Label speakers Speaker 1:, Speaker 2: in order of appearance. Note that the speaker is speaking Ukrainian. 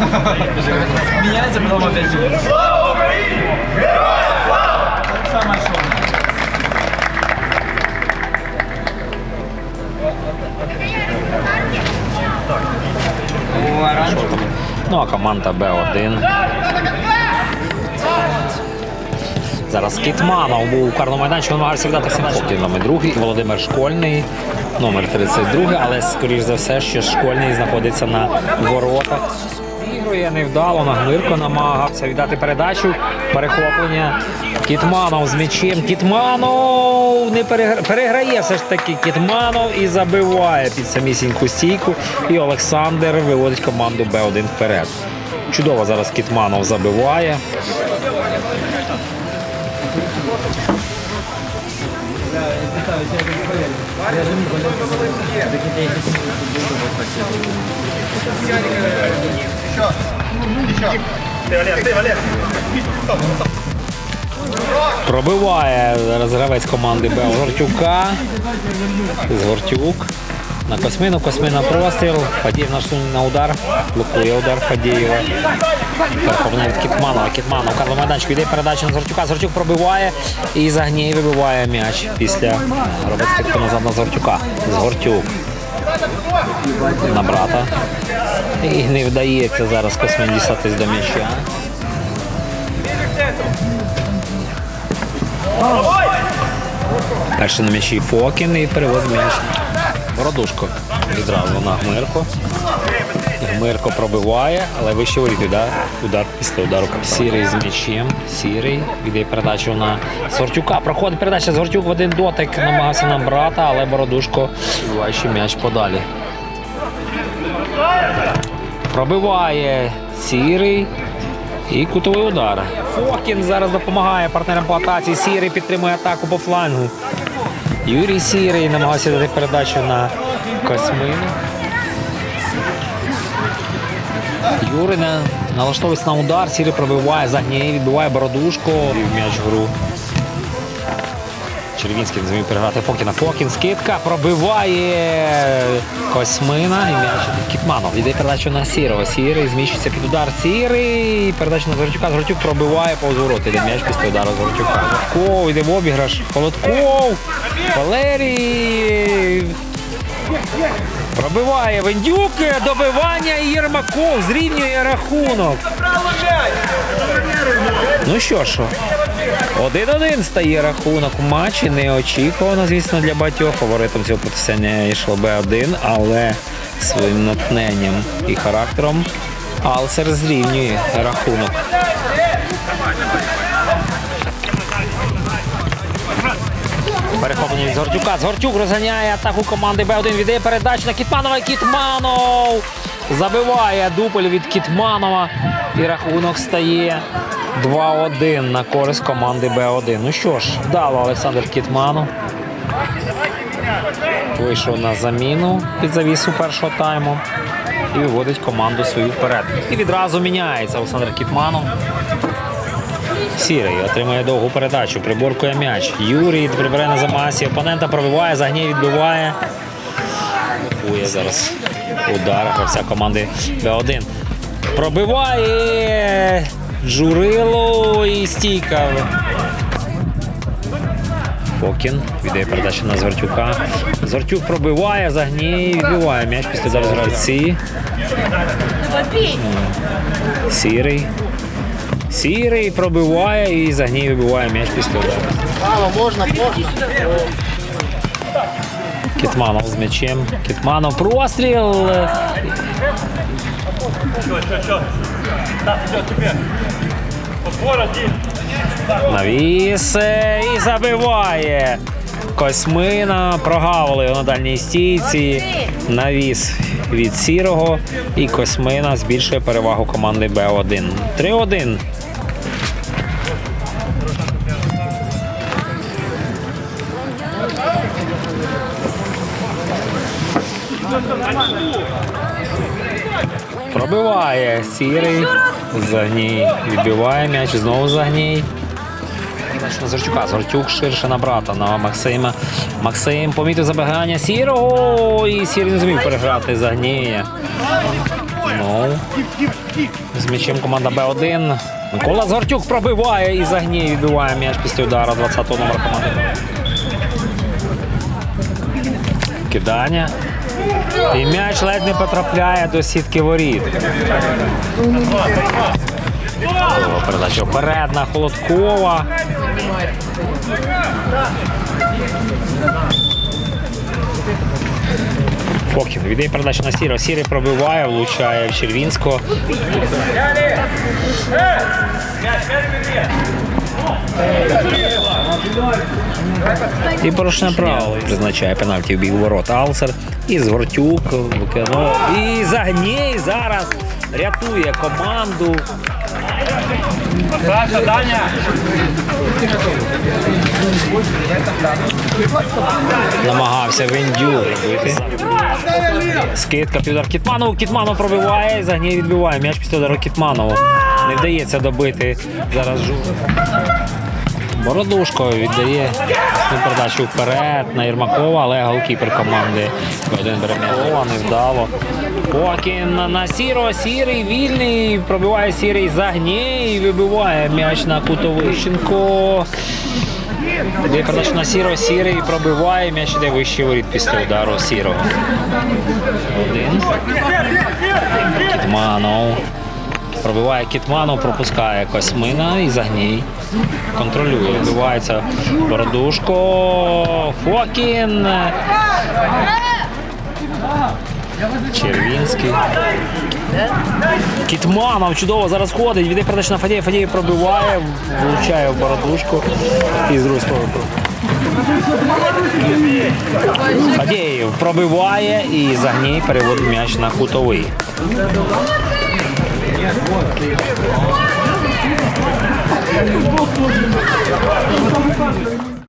Speaker 1: Меняется, потом опять живет. Слава Украине! Героям слава! Самое что. О.
Speaker 2: Ну а команда Б1. Зараз Кітманов був у карному майданчику, намагався віддати Симфокін. Номер другий, Володимир Школьний, номер 32, але скоріш за все, що Школьний знаходиться на воротах. Ігрує невдало, на Гмирко намагався віддати передачу. Перехоплення. Кітманов з м'ячем. Кітманов не перегра... переграє все ж таки Кітманов і забиває під самісіньку стійку. І Олександр виводить команду Б1 вперед. Чудово зараз Кітманов забиває. Пробиває зараз гравець команди Б Гортюка. Згортюк. На Космину, Космина простріл. Фадіїв на удар. Блокує удар Фадієва. Перехоплення від Кітманова. Кітманов Карло майданчик йде передача на Згортюка. Згортюк пробиває і Загній вибиває м'яч після робить назад на Згортюка. Згортюк. На брата. І не вдається зараз Космин дістатись до м'яча. Перший на м'ячі Фокін і переводить м'яч. Бородушко відразу на Гмирко. Гмирко пробиває, але вище воріт удар, удар після удару. Сірий з м'ячем. Сірий віддає передачу на Сортюка. Проходить передача Зортюк в один дотик. Намагався на брата, але Бородушко ще м'яч подалі. Пробиває Сірий. І кутовий удар. Фокін зараз допомагає партнерам по атаці. Сірий підтримує атаку по флангу. Юрій Сірий намагався дати передачу на Космину. Юрий на- налаштовується на удар, Сірий пробиває, загніє, відбиває бородушку. І М'яч в гру. Червінський не зміг переграти Фокіна. Фокін скидка пробиває Космина і м'яч від Кітманов. Йде передачу на Сірого. Сірий зміщується під удар. Сірий. Передача на Згорчука. Згорчук пробиває повз ворот. Іде м'яч після удару Згорчука. Холодков йде в обіграш. Холодков. Валерій. Пробиває Вендюк. Добивання і Єрмаков зрівнює рахунок. Ну що ж, один-один стає рахунок у матчі. Неочікувано, звісно, для багатьох. Фаворитом цього протистояння йшло Б1, але своїм натхненням і характером Алсер зрівнює рахунок. Від Згортюка. Згортюк розганяє атаку команди Б1. Віддає передачу на Кітманова. Кітманов забиває дубль від Кітманова. І рахунок стає 2-1 на користь команди Б1. Ну що ж, вдало Олександр Кітманов. Вийшов на заміну під завісу першого тайму і виводить команду свою вперед. І відразу міняється Олександр Кітманов. Сірий отримує довгу передачу, приборкує м'яч. Юрій прибере на замасі. Опонента пробиває, загній відбиває. Блокує зараз удар гравця команди Б1. Пробиває Джурило і стійка. Фокін віддає передачу на Звертюка. Звертюк пробиває, загній, відбиває м'яч після удару з гравці. Сірий. Сірий пробиває і загній вибиває м'яч після удару. Кітманов з м'ячем. Кітманов простріл. Навіс і забиває. Космина прогавили його на дальній стійці. Навіс від сірого. І Космина збільшує перевагу команди Б1. 3-1. Пробиває сірий. Загній відбиває м'яч, знову загній. Зорчука. Зорчук ширше на брата на Максима. Максим помітив забігання сірого. І сірий не зміг переграти загніє. Знову. З м'ячем команда Б1. Микола Згортюк пробиває і загній відбиває м'яч після удару 20-го номера команди. Кидання. І м'яч ледь не потрапляє до сітки воріт. Передача вперед Холодкова. Фокін віддає передачу на Сіро. Сірий пробиває, влучає в Червінського. І порушне право призначає пенальті в бік ворот Алсер. І Згортюк виконує. І Загній зараз рятує команду.
Speaker 1: Саша, Даня.
Speaker 2: Намагався Вендюк робити. Скидка під удар Кітманову. Кітманов пробиває, Загній відбиває. М'яч після удару Кітманову. Не вдається добити. Зараз жу. Бородушко віддає передачу вперед на Єрмакова, але голкіпер команди один бере м'яч. О, невдало. Фокін на Сіро, Сірий вільний, пробиває Сірий Загній, вибиває м'яч на Кутовищенко. Тоді на Сіро, Сірий пробиває, м'яч іде вище воріт після удару Сірого. Пробиває Кітманов, пропускає Космина і Загній. Контролює. Вбивається Бородушко. Фокін. Червінський. Кітманов чудово зараз ходить. Віде передача на Фадєєв. Фадєєв пробиває, влучає в бородушку. І з сторони. Фадєєв пробиває і Загній переводить м'яч на кутовий. Нет, вот, ты.